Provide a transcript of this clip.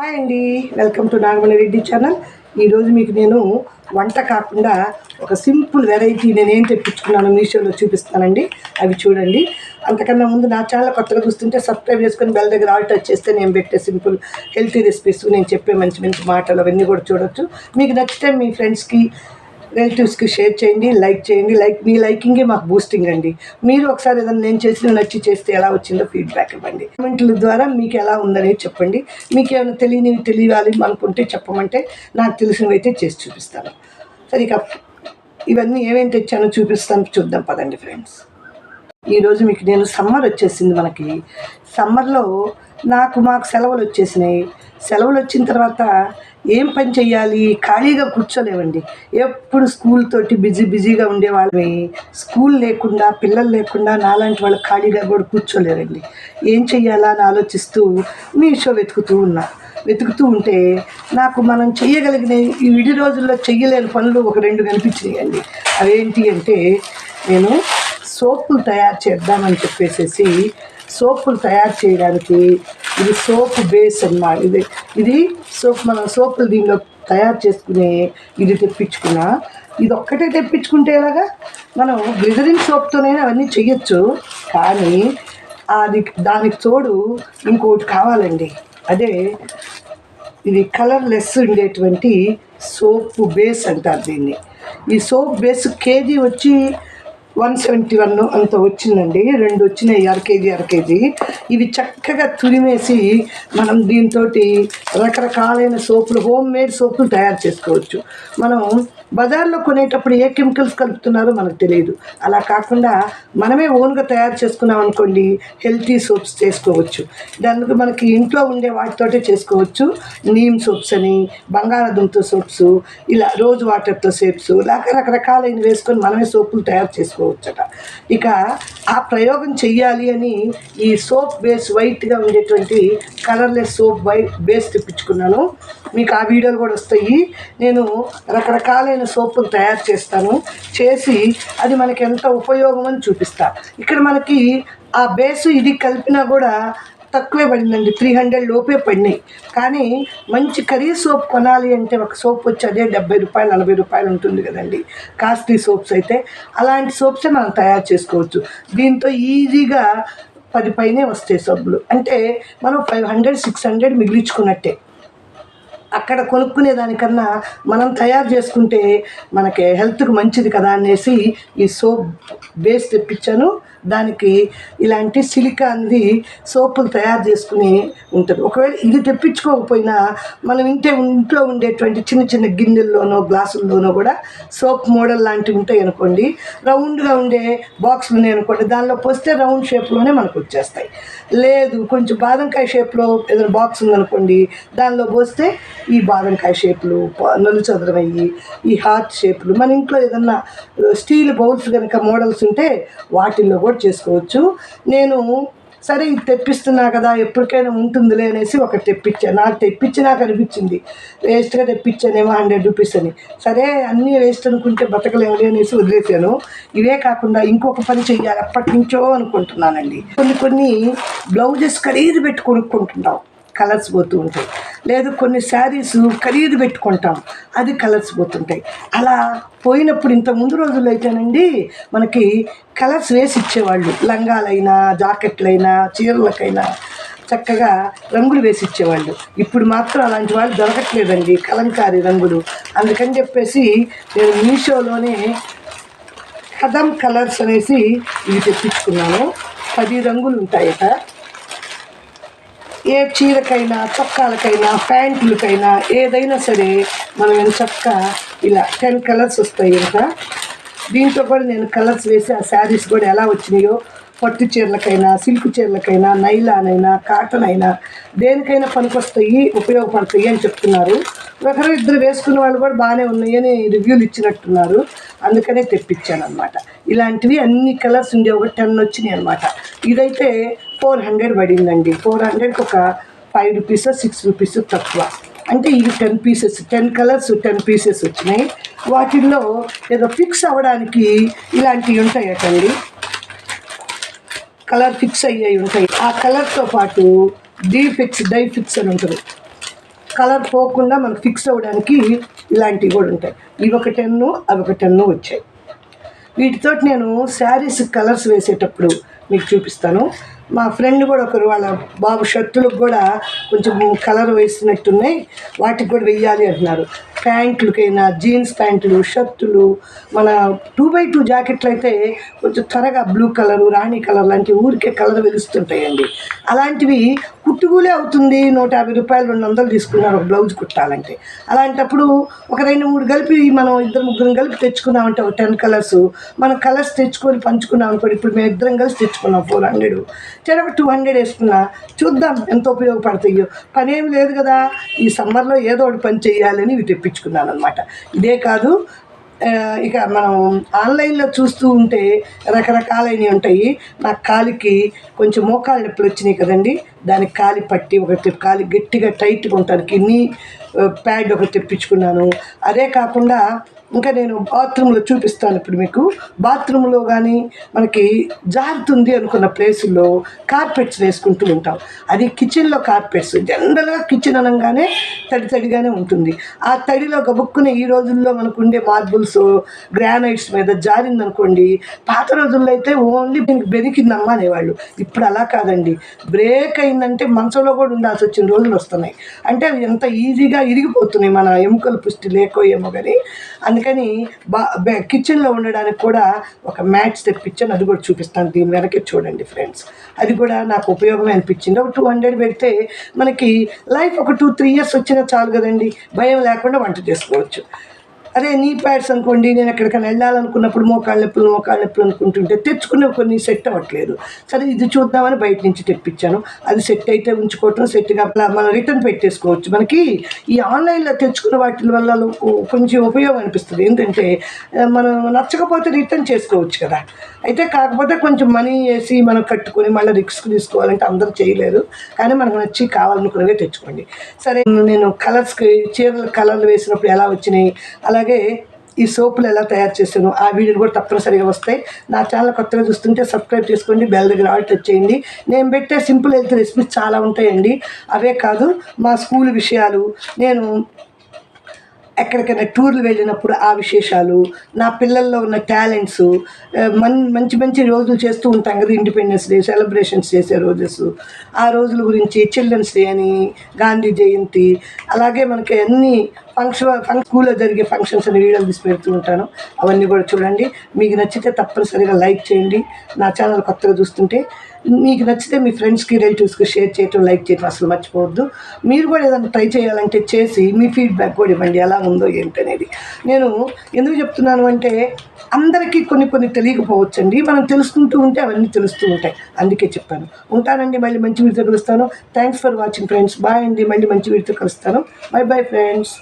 Hi అండి. Welcome to Nagamani Reddy channel. ఈరోజు మీకు నేను వంట కాకుండా ఒక సింపుల్ వెరైటీ నేను ఏం తెప్పించుకున్నాను మీషోలో చూపిస్తానండి. అవి చూడండి. అంతకన్నా ముందు నా ఛానల్ కొత్తగా చూస్తుంటే సబ్స్క్రైబ్ చేసుకొని బెల్ దగ్గర ఆల్ టచ్ చేస్తే నేను పెట్టే సింపుల్ హెల్తీ రెసిపీస్ నేను చెప్పే మంచి మంచి మాటలు అవన్నీ కూడా చూడొచ్చు. మీకు నచ్చితే మీ ఫ్రెండ్స్కి రిలేటివ్స్కి షేర్ చేయండి లైక్ చేయండి. లైక్ మీ లైకింగే మాకు బూస్టింగ్ అండి మీరు ఒకసారి ఏదైనా నేను చేసిన నచ్చి చేస్తే ఎలా వచ్చిందో ఫీడ్బ్యాక్ ఇవ్వండి. కామెంట్ల ద్వారా మీకు ఎలా ఉందనేది చెప్పండి. మీకు ఏమైనా తెలియనివి తెలియాలి అనుకుంటే చెప్పమంటే నాకు తెలిసినవి అయితే చేసి చూపిస్తాను. సరే ఇక ఇవన్నీ ఏమేమి తెచ్చానో చూపిస్తాను. చూద్దాం పదండి ఫ్రెండ్స్ ఈరోజు మీకు నేను సమ్మర్ వచ్చేసింది మనకి. సమ్మర్లో నాకు మాకు సెలవులు వచ్చేసినాయి. సెలవులు వచ్చిన తర్వాత ఏం పని చేయాలి ఖాళీగా కూర్చోలేవండి ఎప్పుడు స్కూల్ తోటి బిజీ బిజీగా ఉండేవాళ్ళని స్కూల్ లేకుండా పిల్లలు లేకుండా నాలాంటి వాళ్ళు ఖాళీగా కూడా కూర్చోలేరండి. ఏం చెయ్యాలా అని ఆలోచిస్తూ మీషో వెతుకుతూ ఉన్నా. వెతుకుతూ ఉంటే నాకు మనం చేయగలిగిన ఈ విడి రోజుల్లో చెయ్యలేని పనులు ఒక రెండు కనిపించినాయండి. అవేంటి అంటే నేను సోపులు తయారు చేద్దామని చెప్పేసి సోపులు తయారు చేయడానికి ఇది సోప్ బేస్ అన్నమాట. ఇది ఇది సోప్ మనం సోపులు దీనిలో తయారు చేసుకునే ఇది తెప్పించుకున్నా ఇది ఒక్కటే తెప్పించుకుంటే ఎలాగా? మనం గ్లిజరిన్ సోప్తోనైనా అవన్నీ చేయొచ్చు కానీ అది దానికి తోడు ఇంకోటి కావాలండి. అదే ఇది కలర్లెస్ ఉండేటువంటి సోప్ బేస్ అంటారు దీన్ని. ఈ సోప్ బేస్ కేజీ వచ్చి వన్ సెవెంటీ వన్ అంత వచ్చిందండి. రెండు వచ్చినాయి అర కేజీ అర కేజీ. ఇవి చక్కగా తురిమేసి మనం దీంతో రకరకాలైన సోపులు హోమ్ మేడ్ సోపులు తయారు చేసుకోవచ్చు. మనం బజార్లో కొనేటప్పుడు ఏ కెమికల్స్ కలుపుతున్నారో మనకు తెలియదు. అలా కాకుండా మనమే ఓన్గా తయారు చేసుకున్నాం అనుకోండి హెల్తీ సోప్స్ చేసుకోవచ్చు. దానికి మనకి ఇంట్లో ఉండే వాటితోటే చేసుకోవచ్చు. నీమ్ సోప్స్ అని బంగాళాదుంప సోప్స్ ఇలా రోజు వాటర్తో సోప్స్ రకరకాలైన వేసుకొని మనమే సోపులు తయారు చేసుకోవచ్చు. చేసుకోవచ్చట ఇక ఆ ప్రయోగం చెయ్యాలి అని ఈ సోప్ బేస్ వైట్గా ఉండేటువంటి కలర్లెస్ సోప్ వై బేస్ తెప్పించుకున్నాను. మీకు ఆ వీడియోలు కూడా వస్తాయి. నేను రకరకాలైన సోపులు తయారు చేస్తాను. చేసి అది మనకి ఎంత ఉపయోగం అని చూపిస్తా. ఇక్కడ మనకి ఆ బేసు ఇది కలిపినా కూడా తక్కువే పడిందండి. త్రీ హండ్రెడ్ లోపే పడినాయి. కానీ మంచి కర్రీ సోప్ కొనాలి అంటే ఒక సోప్ వచ్చి అదే డెబ్బై రూపాయలు నలభై రూపాయలు ఉంటుంది కదండి. కాస్ట్లీ సోప్స్ అయితే అలాంటి సోప్సే మనం తయారు చేసుకోవచ్చు. దీంతో ఈజీగా పది పైనే వస్తాయి సబ్బులు. అంటే మనం ఫైవ్ హండ్రెడ్ సిక్స్ హండ్రెడ్ మిగిలించుకున్నట్టే. అక్కడ కొనుక్కునే దానికన్నా మనం తయారు చేసుకుంటే మనకి హెల్త్కి మంచిది కదా అనేసి ఈ సోప్ బేస్ తెప్పించాను. దానికి ఇలాంటి సిలికాన్ది సోపులు తయారు చేసుకుని ఉంటుంది. ఒకవేళ ఇది తెప్పించుకోకపోయినా మనం ఇంటే ఇంట్లో ఉండేటువంటి చిన్న చిన్న గిన్నెల్లోనో గ్లాసుల్లోనో కూడా సోప్ మోడల్ లాంటివి ఉంటాయి అనుకోండి. రౌండ్గా ఉండే బాక్స్లు ఉన్నాయి అనుకోండి. దానిలో పోస్తే రౌండ్ షేప్లోనే మనకు వచ్చేస్తాయి. లేదు కొంచెం బాదంకాయ షేప్లో ఏదైనా బాక్స్ ఉందనుకోండి దానిలో పోస్తే ఈ బాదంకాయ షేప్లు నలు చదరమయ్యి ఈ హార్ట్ షేప్లు. మన ఇంట్లో ఏదన్నా స్టీల్ బౌల్స్ కనుక మోడల్స్ ఉంటే వాటిల్లో కూడా చేసుకోవచ్చు. నేను సరే ఇది తెప్పిస్తున్నా కదా ఎప్పటికైనా ఉంటుందిలే అనేసి ఒకటి తెప్పించాను నాకు తెప్పించి నాకు అనిపించింది. వేస్ట్గా తెప్పించానేమో హండ్రెడ్ రూపీస్ అని. సరే అన్నీ వేస్ట్ అనుకుంటే బతకలేములే అనేసి వదిలేశాను. ఇవే కాకుండా ఇంకొక పని చెయ్యాలి. అప్పటి నుంచో అనుకుంటున్నానండి. కొన్ని కొన్ని బ్లౌజెస్ ఖరీదు పెట్టి కొనుక్కుంటున్నాం. కలర్స్ పోతూ ఉంటాయి లేదు కొన్ని శారీస్ ఖరీదు పెట్టుకుంటాం అది కలర్స్ పోతుంటాయి. అలా పోయినప్పుడు ఇంత ముందు రోజుల్లో అయితేనండి మనకి కలర్స్ వేసి ఇచ్చేవాళ్ళు. లంగాలైనా జాకెట్లైనా చీరలకైనా చక్కగా రంగులు వేసి ఇచ్చేవాళ్ళు. ఇప్పుడు మాత్రం అలాంటి వాళ్ళు దొరకట్లేదండి కలంకారీ రంగులు. అందుకని చెప్పేసి నేను మీషోలోనే కదం కలర్స్ అనేసి ఇవి తెప్పించుకున్నాను. పది రంగులు ఉంటాయట. ఏ చీరకైనా చొక్కాలకైనా ప్యాంట్లకైనా ఏదైనా సరే మనం చక్క ఇలా టెన్ కలర్స్ వస్తాయి ఇంకా దీంతో కూడా నేను కలర్స్ వేసి ఆ శారీస్ కూడా ఎలా వచ్చినాయో పట్టు చీరలకైనా సిల్క్ చీరలకైనా నైలాన్ అయినా కాటన్ అయినా దేనికైనా పనికొస్తాయి ఉపయోగపడతాయి అని చెప్తున్నారు. ఒకరు ఇద్దరు వేసుకున్న వాళ్ళు కూడా బాగానే ఉన్నాయని రివ్యూలు ఇచ్చినట్టున్నారు. అందుకనే తెప్పించాను అనమాట ఇలాంటివి అన్ని కలర్స్ ఉండే ఒక టెన్ వచ్చినాయి అనమాట ఇదైతే ఫోర్ హండ్రెడ్ పడిందండి. ఫోర్ హండ్రెడ్కి ఒక ఫైవ్ రూపీస్ సిక్స్ రూపీస్ తక్కువ. అంటే ఇవి ten pieces ten colours ten pieces వచ్చినాయి. వాటిల్లో ఏదో ఫిక్స్ అవ్వడానికి ఇలాంటివి ఉంటాయటండి. కలర్ ఫిక్స్ అయ్యాయి ఉంటాయి. ఆ కలర్తో పాటు డీ ఫిక్స్ డై ఫిక్స్ అని ఉంటుంది. కలర్ పోకుండా మనకు ఫిక్స్ అవ్వడానికి ఇలాంటివి కూడా ఉంటాయి. ఇవి ఒక టెన్ను అవి ఒక టెన్ను వచ్చాయి. వీటితోటి నేను శారీస్ కలర్స్ వేసేటప్పుడు మీకు చూపిస్తాను. మా ఫ్రెండ్ కూడా ఒకరు వాళ్ళ బాబు షర్టులకు కూడా కొంచెం కలర్ వేసినట్టున్నాయి. వాటికి కూడా వెయ్యాలి అంటున్నారు. ప్యాంట్లకైనా జీన్స్ ప్యాంట్లు షర్టులు మన టూ బై టూ జాకెట్లు అయితే కొంచెం త్వరగా బ్లూ కలరు రాణి కలర్ లాంటి ఊరికే కలర్ వెలుస్తుంటాయండి. అలాంటివి కుట్టుకూలే అవుతుంది. నూట యాభై రూపాయలు రెండు వందలు తీసుకున్నారు ఒక బ్లౌజ్ కుట్టాలంటే. అలాంటప్పుడు ఒక రెండు మూడు కలిపి మనం ఇద్దరు ముగ్గురం కలిపి తెచ్చుకున్నామంటే ఒక టెన్ కలర్స్. మనం కలర్స్ తెచ్చుకొని పంచుకున్నాం అనుకోండి. ఇప్పుడు మేము ఇద్దరం కలిసి తెచ్చుకున్నాం ఫోర్ హండ్రెడ్ చెరొక టూ హండ్రెడ్ వేసుకున్నా. చూద్దాం ఎంత ఉపయోగపడతాయో. పని ఏమి లేదు కదా. ఈ సమ్మర్లో ఏదో ఒకటి పని చేయాలని ఇవి తెప్పించుకున్నాను అనమాట ఇదే కాదు ఇక మనం ఆన్లైన్లో చూస్తూ ఉంటే రకరకాలైనవి ఉంటాయి. నా కాలికి కొంచెం మోకాళ్ళ నొప్పులు వచ్చినాయి కదండి. దానికి కాలి పట్టి ఒకటి కాలి గట్టిగా టైట్గా ఉండటానికి నీ ప్యాడ్ ఒకటి తెప్పించుకున్నాను. అదే కాకుండా ఇంకా నేను బాత్రూంలో చూపిస్తాను ఇప్పుడు మీకు. బాత్రూంలో కానీ మనకి జారుతుంది అనుకున్న ప్లేసుల్లో కార్పెట్స్ వేసుకుంటూ ఉంటాం. అది కిచెన్లో కార్పెట్స్. జనరల్గా కిచెన్ అనగానే తడి తడిగానే ఉంటుంది. ఆ తడిలో గబుక్కునే ఈ రోజుల్లో మనకు ఉండే మార్బుల్స్ గ్రానైట్స్ మీద జారింది అనుకోండి పాత రోజుల్లో అయితే ఓన్లీ దీనికి బెనికిందమ్మా అనేవాళ్ళు. ఇప్పుడు అలా కాదండి. బ్రేక్ అయిన ఏమైందంటే మంచంలో కూడా ఉండాల్సి వచ్చిన రోజులు వస్తున్నాయి. అంటే అవి ఎంత ఈజీగా ఇరిగిపోతున్నాయి మన ఎముకల పుష్టి లేకో ఏమో కానీ అందుకని బా కిచెన్లో ఉండడానికి కూడా ఒక మ్యాట్స్ తెప్పించాను అది కూడా చూపిస్తాను. దీని వెనకే చూడండి ఫ్రెండ్స్. అది కూడా నాకు ఉపయోగమే అనిపించింది. ఒక టూ హండ్రెడ్ పెడితే మనకి లైఫ్ ఒక టూ త్రీ ఇయర్స్ వచ్చినా చాలు కదండి. భయం లేకుండా వంట చేసుకోవచ్చు. అదే నీ ప్యాడ్స్ అనుకోండి నేను ఎక్కడికైనా వెళ్ళాలనుకున్నప్పుడు మోకాళ్ళ నొప్పులు మోకాళ్ళ నొప్పులు అనుకుంటుంటే తెచ్చుకునే కొన్ని సెట్ అవ్వట్లేదు. సరే ఇది చూద్దామని బయట నుంచి తెప్పించాను. అది సెట్ అయితే ఉంచుకోవటం సెట్ కాకుండా మనం రిటర్న్ పెట్టేసుకోవచ్చు. మనకి ఈ ఆన్లైన్లో తెచ్చుకున్న వాటి వల్ల కొంచెం ఉపయోగం అనిపిస్తుంది. ఏంటంటే మనం నచ్చకపోతే రిటర్న్ చేసుకోవచ్చు కదా. అయితే కాకపోతే కొంచెం మనీ వేసి మనం కట్టుకొని మళ్ళీ రిస్క్ తీసుకోవాలంటే అందరూ చేయలేరు. కానీ మనకు నచ్చి కావాలనుకున్నవే తెచ్చుకోండి. సరే నేను కలర్స్కి చీరల కలర్లు వేసినప్పుడు ఎలా వచ్చినాయి? అలాగే అలాగే ఈ సోపులు ఎలా తయారు చేశాను ఆ వీడియోలు కూడా తప్పనిసరిగా వస్తాయి. నా ఛానల్ కొత్తగా చూస్తుంటే సబ్స్క్రైబ్ చేసుకోండి బెల్ దగ్గర ఆల్ టచ్ చేయండి. నేను పెట్టే సింపుల్ హెల్త్ రెసిపీస్ చాలా ఉంటాయండి. అవే కాదు మా స్కూల్ విషయాలు నేను ఎక్కడికైనా టూర్లు వెళ్ళినప్పుడు ఆ విశేషాలు నా పిల్లల్లో ఉన్న టాలెంట్స్ మన్ మంచి మంచి రోజులు చేస్తూ ఉంటాం కదా ఇండిపెండెన్స్ డే సెలబ్రేషన్స్ చేసే రోజెస్. ఆ రోజుల గురించి చిల్డ్రన్స్ డే అని గాంధీ జయంతి అలాగే మనకి అన్ని ఫంక్షన్ ఫంక్షన్ స్కూల్లో జరిగే ఫంక్షన్స్ అని వీడియోలు తీసి పెడుతూ ఉంటాను. అవన్నీ కూడా చూడండి. మీకు నచ్చితే తప్పనిసరిగా లైక్ చేయండి. నా ఛానల్ కొత్తగా చూస్తుంటే మీకు నచ్చితే మీ ఫ్రెండ్స్కి రిలేటివ్స్కి షేర్ చేయటం లైక్ చేయటం అసలు మర్చిపోవద్దు. మీరు కూడా ఏదైనా ట్రై చేయాలంటే చేసి మీ ఫీడ్బ్యాక్ కూడా ఇవ్వండి. ఎలా ఉందో ఏంటనేది నేను ఎందుకు చెప్తున్నాను అంటే అందరికీ కొన్ని కొన్ని తెలియకపోవచ్చండి. మనం తెలుసుకుంటూ ఉంటే అవన్నీ తెలుస్తూ ఉంటాయి. అందుకే చెప్పాను. ఉంటానండి. మళ్ళీ మంచి వీడితో కలుస్తాను. Thanks for watching friends bye అండి. మళ్ళీ మంచి వీడితో కలుస్తాను. By bye friends